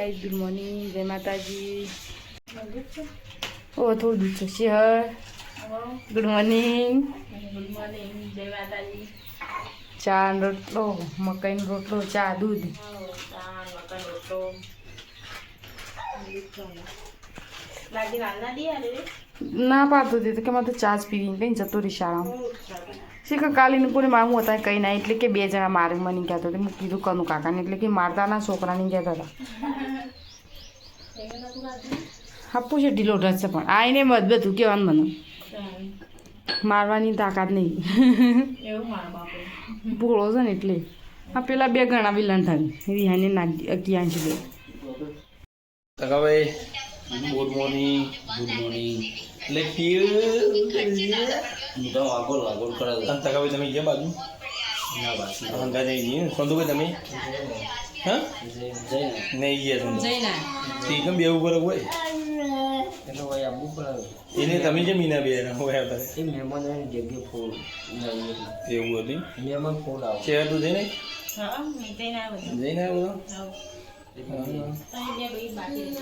Guys good morning જય માતાજી. ઓ થોડું દૂધ છે શિહર ગુડ મોર્નિંગ ગુડ મોર્નિંગ જય માતાજી ચા રોટલો મકાઈનો રોટલો ચા દૂધ ના પાડતું તો કે મારે તો ચા જ પીવી કઈ જતો રહી શાળામાં. શીખ પૂરી કોને મારું હતા કંઈ ના એટલે કે બે જણા મારે મને કહેતો હતો મેં કીધું કનું કાકાને એટલે કે મારતાના છોકરાને કહેતા હતા. આપું છે ઢીલો ઢસ છે પણ. એને મત બધું કહેવાનું મને. મારવાની તાકાત નહીં. એવું ભોળો છે ને એટલે. આ પેલા બે ઘણા વિલન થાય. રિહાને નાખી છે બે. તકાભાઈ ગુડ મોર્નિંગ ગુડ મોર્નિંગ એટલે પીર તો આગળ આગળ કરે તકાભાઈ તમે ગયા બાજુ ના બાજુ હંગા જઈ જઈએ સંતુભાઈ તમે હા નહીં ગયા જયના ઠીક બે ઉપર હોય એટલે ભાઈ આવવું પડે એને તમે જે મીના બે હોય હતા એ મહેમાનોની જગ્યાએ ફૂલ એવું હતું મહેમાન ફૂલ આવે છે? તો જઈને હા આવે જઈને આવ્યો ભાઈ બાકી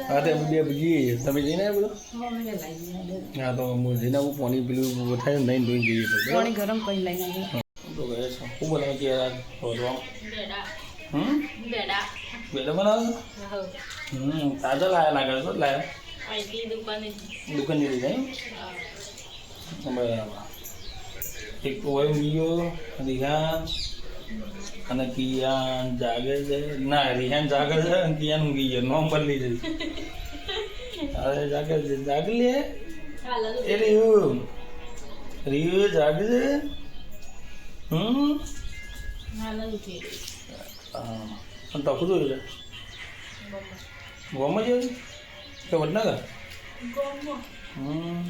હા તે બે બીજી. તમે જઈને આવ્યો હા તો હું જઈને આવું પાણી પેલું થાય નહીં ધોઈ જઈએ તો પાણી ગરમ કરી લઈને આવ્યો. તો કહે છે. શું બનાવે કે યાર રોજવા હમ? બેડા. બનાવે હમ તાજા લાયા લાગે છે લાયા. દુકાને. જેવી જાય બરાબર. એક ગયો રિહાન અને કિયાન જાગે છે. ના રિહાન જાગે છે અને કિયાન ઊંઘી ગયો. નોમ બદલી જઈ અરે જાગે છે. જાગ લે. એ રહ્યું રહ્યું જાગે છે. હમ? હા તકું જોયું છે? ગોમાં જેવું કે વડનગર? હમ.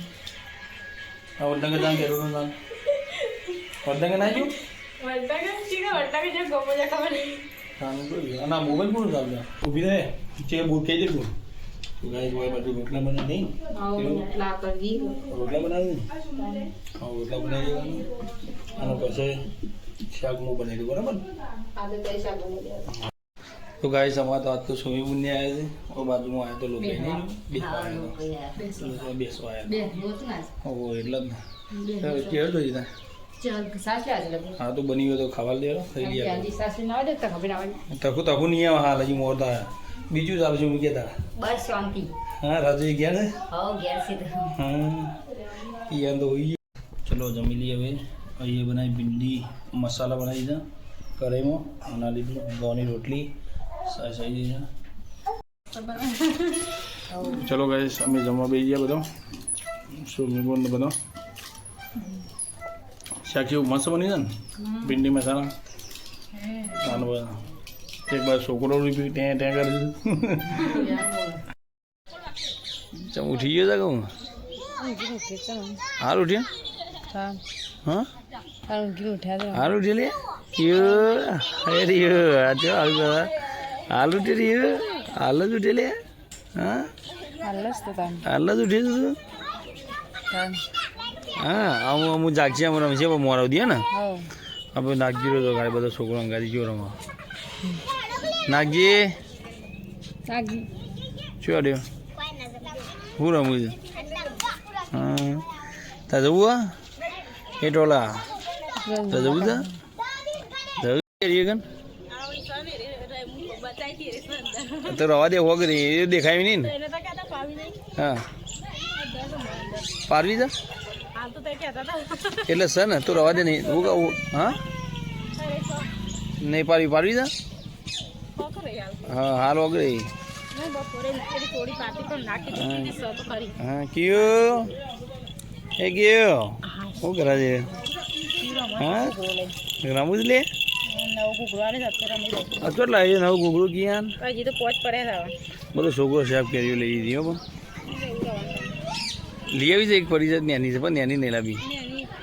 વડનગર જાણ જાણ? વડનગર ના જોયું આ મોબાઈલ કોણ ચાલુ ઊભી રહે. બૂટ ગાય હોય બાજુ રોટલા બનાવી નહીં. રોટલા બનાવી હા રોટલા બનાવી દેવાનું. અને પછી શાક બનાવી દઉં બરાબર? તો ગાય સમાજ તો સ્વિમિંગ પુલ આવ્યા છે. બાજુમાં આવ્યા તો લોકો બેસવા. આવ્યા બેસવા આવ્યા ઓ એટલે જ ને. કેવું જોઈ તા હા તો બની ગયો તો ખાવા દે ખાઈ લઈએ તકુ તકુ નહીં આવે હાલ હજી મોર થાય બીજું ચાલુ છે હું કહેતા બસ શાંતિ હા રાજુ ગયા ને હો ઘેર સીધા હા ઈ તો હોઈ ગયું ચલો જમી લઈએ હવે અહીંયા બનાવી ભીંડી મસાલા બનાવી દીધા કઢાઈમાં આના લીધું ઘઉંની રોટલી સાઈ દીધા ચલો ગાઈસ અમે જમવા બેસી ગયા બધો સ્વિમિંગ ને બધો શાક જેવું મસ્ત બની છે ને? ભીંડી મસાલા. એક બાર છોકરો બી ત્યાં ત્યાં કરે છે. ઉઠી ગયો તા કહું હાલ ઉઠ્યા હા હાલ ઉઠી લે હાલ ઉઠી રહ્યો હાલ જ ઉઠી લે હા? હાલ જ ઉઠી તું હા હું અમુક જાગશે અમે રમશે મોરાવ દે ને. આપણે નાગજી તો ગાડી બધા છોકરો અંગાડી જો રમવા. નાગજી? શું અડ્યો હું રમું છું? હા. તા જવું હા? એ ટોલા. તા જવું તા? જવું કરીએ કન તો રવા દે હોગ રહી એ દેખાય નહીં ને. હા. પારવી જા. એટલે સર ને તું રવા દે નહીં. હું કહું હા? નહીં પાડવી પાડવી હાલ હા હાલ વગર હા. કયો? એ કયો શું કરે છે? હા? રમું જ લે કેટલા નવું ઘૂઘરું ગયા હજી તો પોચ પડે બધો છોકરો સાહેબ કર્યું લઈ દીધી હો પણ. લઈ આવી છે એક પડી છે નાની છે પણ નાની નહીં લાવી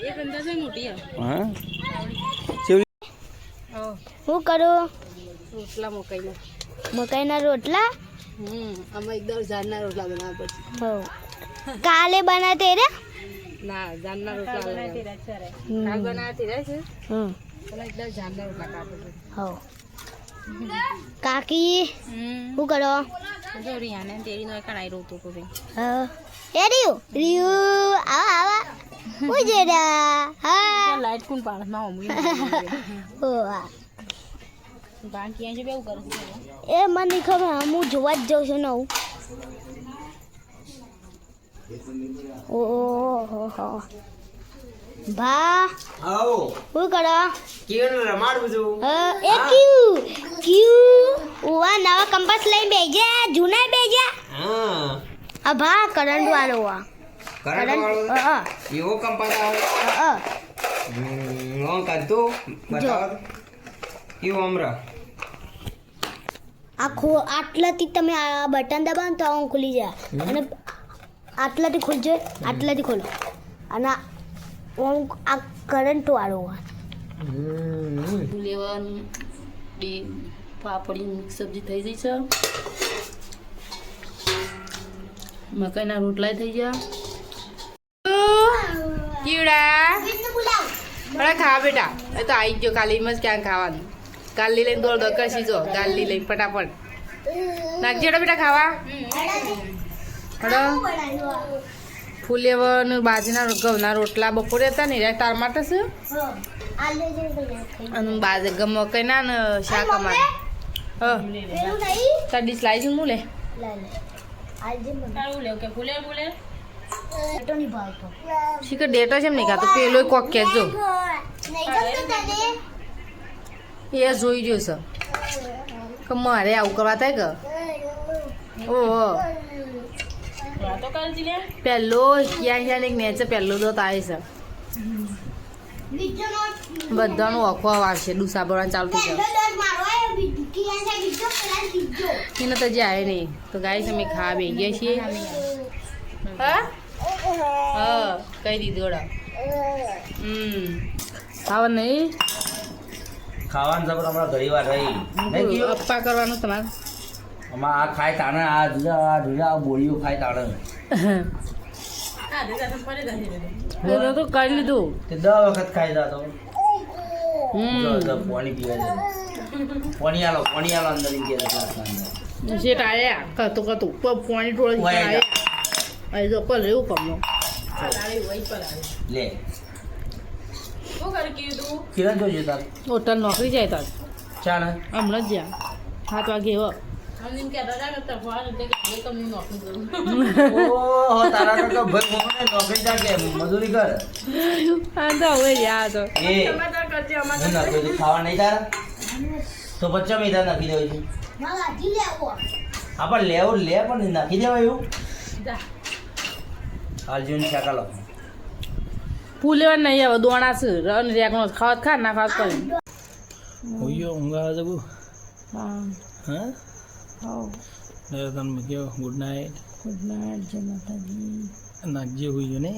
એક અંદાજે મોટી હે? હા. કરું? રોટલા મકાઈના. મકાઈના રોટલા? હમ અમે એકદમ ઝાડના રોટલા બનાવ્યા પછી હો કાલે બનાતે રે? ના ઝાડના રોટલા કાલ બનાવતી રહે છે? હમ. એકદમ ઝાડના રોટલા કાપડ હો કાકી શું કરો? જો તેરી નો કણાઈ રોતો કોઈ. હા. એ રિયુ રિયુ આવા આવા. હું જેડા હા. લાઈટ કોણ પાડે? માં મમ્મી ઓ આ. બાકી અહીં બેવું કરે એ મને ખબર હું જોવા જ જાઉં છું નવું. ઓહો ભા આવો. શું કરો? રમાડું છું. એ ક્યુ? ક્યુ? ઉવા નવા કંપાસ લઈને બેજે જૂના હા આ ભા કરંટ વાળો આ. કરંટ વાળો? અ, અ, એવો કંપાસ આવે? અ, અ. હમ, હું કાઢતો? બતાવો. તો. કેવું હમણાં આ ખો આટલાથી તમે આ બટન દબાવો ને તો આમ ખુલી જાય. અને આટલાથી ખુલજો આટલાથી ખોલો. અને ઓમ આ કરંટ વાળો. લેવાનું ડી પાપડી સબ્જી થઈ ગઈ છે. મકાઈના રોટલા થઈ ગયા. કીડા બડા ખા બેટા. એ તો આવી ગયો કાલી જ ક્યાં ખાવાનું. ગાલી લઈને દોડ દોડ કરશી, જો. ગાલી લઈને ફટાફટ. નાખજે બેટા ખાવા. હડો. ફૂલેવર બાજરીના ઘઉંના રોટલા બપોરે હતા ને, તાર માટે છે અને બાજે ગમ કઈના ને શાક અમારે. હ. તાર ડીશ લાવી છું હું લે શીખર ડેટા છે એમ નહીં ખાતો પેલો કોક કહેજો એ જોઈ ગયો છે કે મારે આવું કરવા થાય કે ઓહો પહેલો ક્યાં ક્યાં એક નેચે પહેલો તો આવે છે બધાનું અખવા વાગશે ડુસા ભરવાનું ચાલુ થઈ જાય એને તો જે આવે નહીં. તો ગાય અમે ખાવા બે ગયા છીએ. હા? કઈ દીધું ઓળા હમ. ખાવા નહીં? ખાવાનું જબર હમણાં ઘણી વાર રહી અપ્પા કરવાનું તમારે? અમાર આ ખાય તાણે આ જુદા આ જુદા આ બોળીઓ ખાય તાણે. તા કરી લીધું. તે દસ વખત ખાઈ જતો હમ. પાણી પીવા જાય પાણી આલો પાણી આલો અંદર. ઈ ગયા ગ્લાસના અંદર. શેઠ આયા કતું કતું પાણી ટોળી જો કમનો લે. શું કરી કીધું કિરણ જોજો તાર. હોટલ નોકરી જાય તાર. ચાલે. હમણાં જ સાત વાગે એવો જા મજૂરી કર. તો તો. ખાવા નહીં તારા? તો બચ્ચા મીઠા નાખી દેવાય છે. હા પણ લેવું. લે પણ નાખી દેવાય એવું. અર્જુન હાલજો ને શાકા લો ફૂલ લેવા નહીં આવે દોણા છે. રન રેગનો ખાવત ખા ના ખાવત કરી હોયો ઊંઘા આવે હા. હા? તમે કહો ગુડ નાઇટ ગુડ નાઇટ જય માતાજી નાખજે હોયો ને